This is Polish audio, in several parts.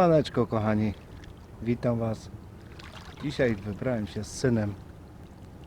Siemaneczko kochani, witam was. Dzisiaj wybrałem się z synem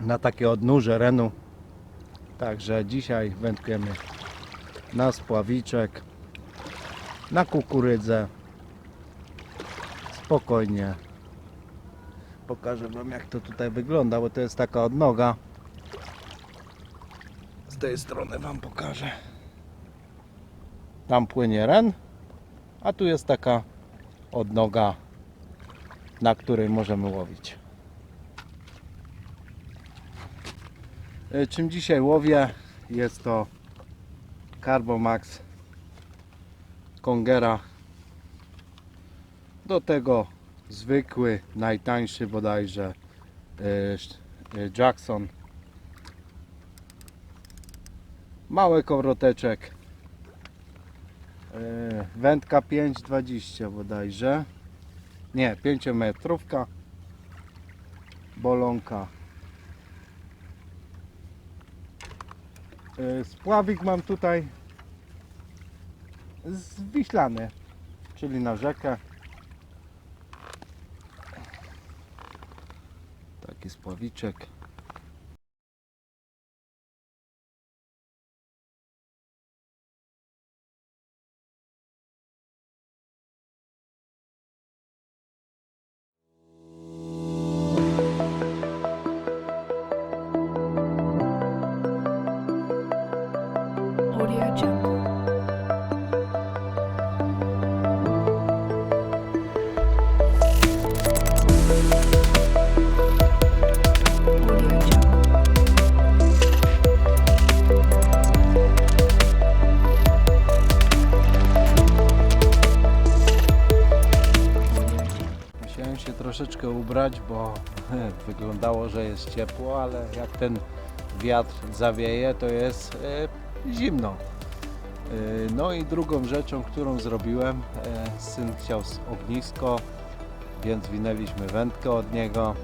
na takie odnóże Renu. Także dzisiaj wędkujemy na spławiczek, na kukurydzę. Spokojnie. Pokażę wam jak to tutaj wygląda, bo to jest taka odnoga. Z tej strony wam pokażę. Tam płynie Ren, a tu jest taka odnoga, na której możemy łowić. E, Czym dzisiaj łowię? Jest to Carbomax Kongera. Do tego zwykły, najtańszy bodajże e, e, Jackson. Mały kowroteczek Wędka 5,20 bodajże. Nie, 5 metrówka. Bolonka. E, Spławik mam tutaj z Wiślany, czyli na rzekę. Taki spławiczek. Musiałem się troszeczkę ubrać, bo wyglądało, że jest ciepło, ale jak ten wiatr zawieje, to jest e, zimno. E, no i drugą rzeczą, którą zrobiłem, e, syn chciał ognisko, więc winęliśmy wędkę od niego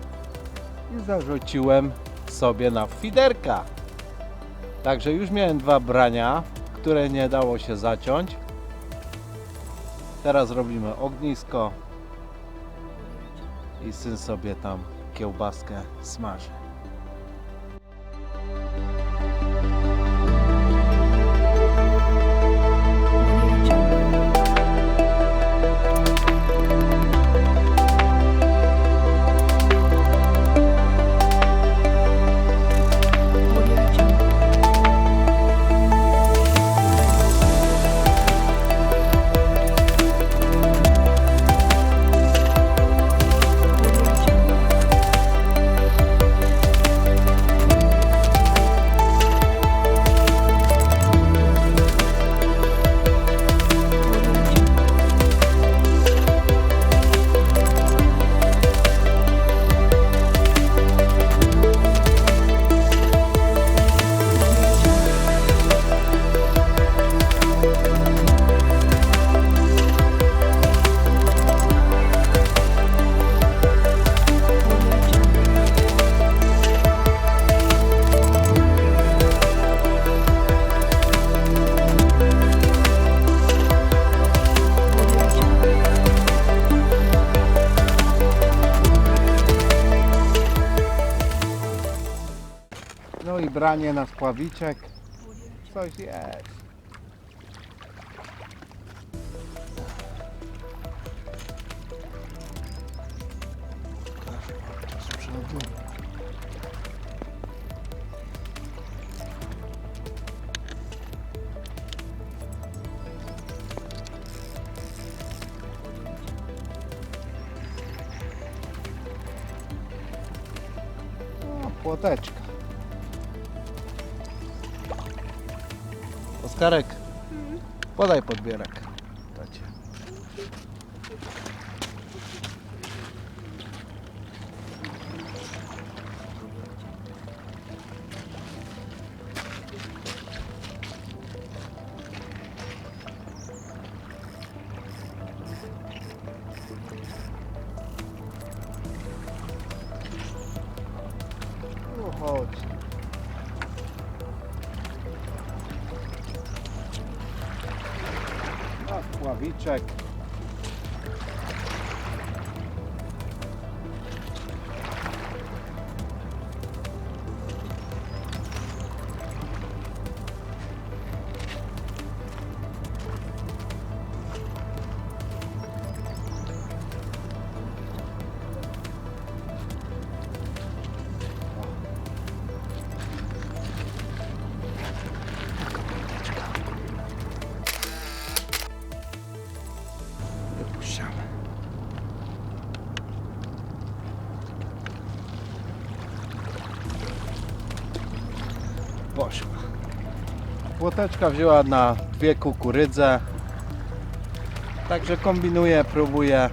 i zarzuciłem sobie na fiderka. Także już miałem dwa brania, które nie dało się zaciąć. Teraz robimy ognisko, i syn sobie tam kiełbaskę smaży. No i branie na spławiczek. Coś jest. Pokażę wam to z przodu. O, płoteczka. Karek, podaj podbierak. Tacie. No chodź. Mariczek Płoteczka wzięła na dwie kukurydze. Także kombinuję, próbuję.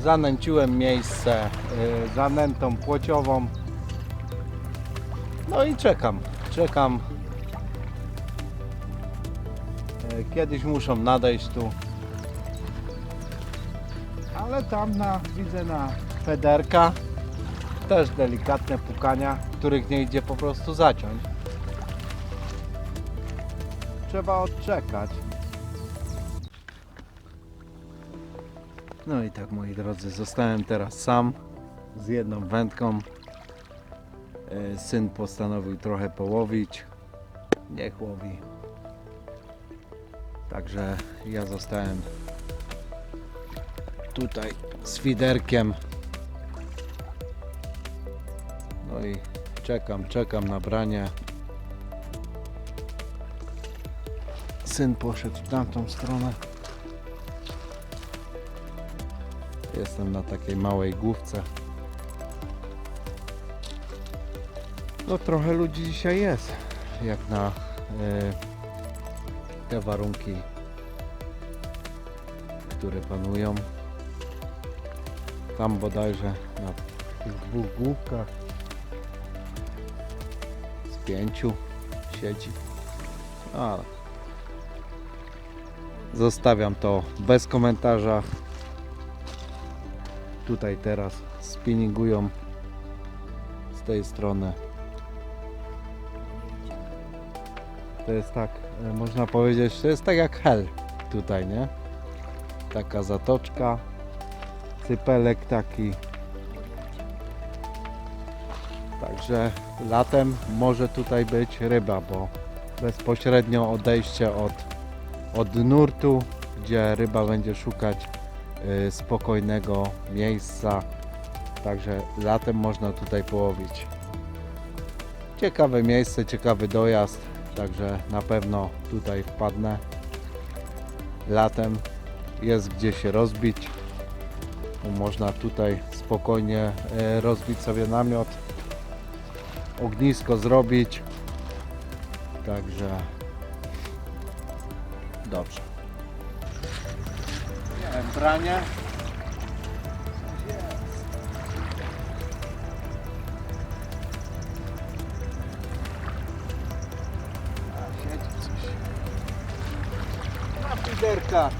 Zanęciłem miejsce y, zanętą płociową. No i czekam, czekam E, Kiedyś muszą nadejść tu. Ale tam na, widzę na federka też delikatne pukania, których nie idzie po prostu zaciąć. Trzeba odczekać. No i tak moi drodzy, zostałem teraz sam z jedną wędką. E, Syn postanowił trochę połowić. Niech łowi. Także ja zostałem tutaj z fiderkiem. No i czekam, czekam na branie. Syn poszedł w tamtą stronę. Jestem na takiej małej główce. No trochę ludzi dzisiaj jest, jak na e, te warunki, które panują. Tam bodajże na tych dwóch główkach pięciu siedzi. Ale zostawiam to bez komentarza. Tutaj teraz spinningują z tej strony. To jest tak, e, można powiedzieć, to jest tak jak hel tutaj, nie? Taka zatoczka, cypelek taki. Także latem może tutaj być ryba, bo bezpośrednio odejście od, od nurtu, gdzie ryba będzie szukać y, spokojnego miejsca. Także latem można tutaj połowić. Ciekawe miejsce, ciekawy dojazd. Także na pewno tutaj wpadnę. Latem jest gdzie się rozbić. Można tutaj spokojnie e, rozbić sobie namiot, ognisko zrobić. Także dobrze. Miałem branie. Fiderka.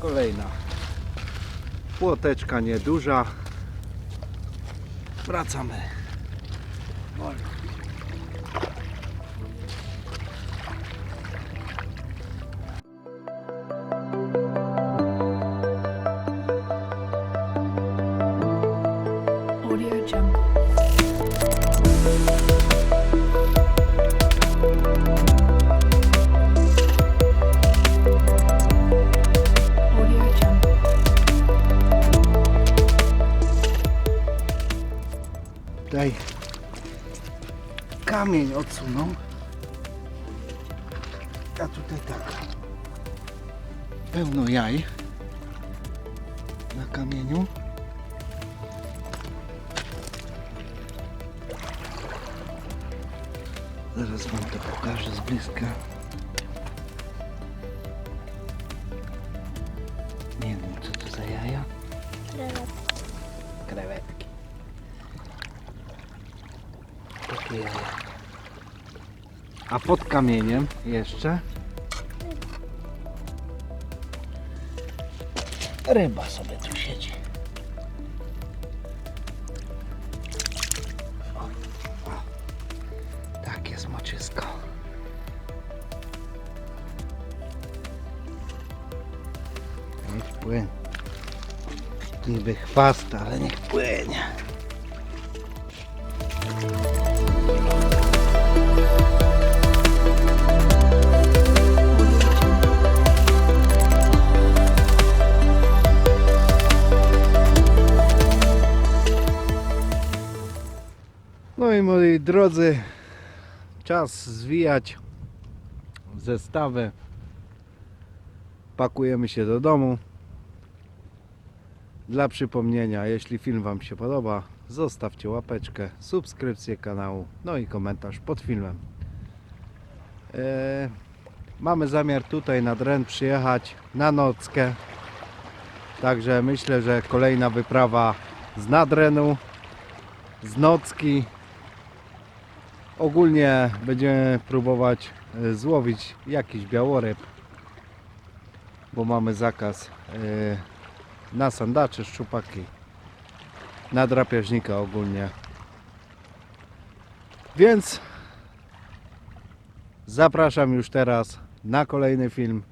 Kolejna. Płoteczka nieduża. Wracamy. Wolno. Kamień odsunął. A tutaj tak. Pełno jaj na kamieniu. Zaraz wam to pokażę z bliska. A pod kamieniem jeszcze ryba sobie tu siedzi. O. Tak jest moczysko. Niech płynie. Niby chwast, ale niech płynie. I moi drodzy, czas zwijać zestawy. Pakujemy się do domu. Dla przypomnienia, jeśli film Wam się podoba, zostawcie łapeczkę, subskrypcję kanału, no i komentarz pod filmem. E, mamy zamiar tutaj nad Ren przyjechać na nockę. Także myślę, że kolejna wyprawa z Nadrenu, z Nocki. Ogólnie będziemy próbować e, złowić jakiś białoryb, bo mamy zakaz e, na sandacze, szczupaki, na drapieżnika ogólnie. Więc zapraszam już teraz na kolejny film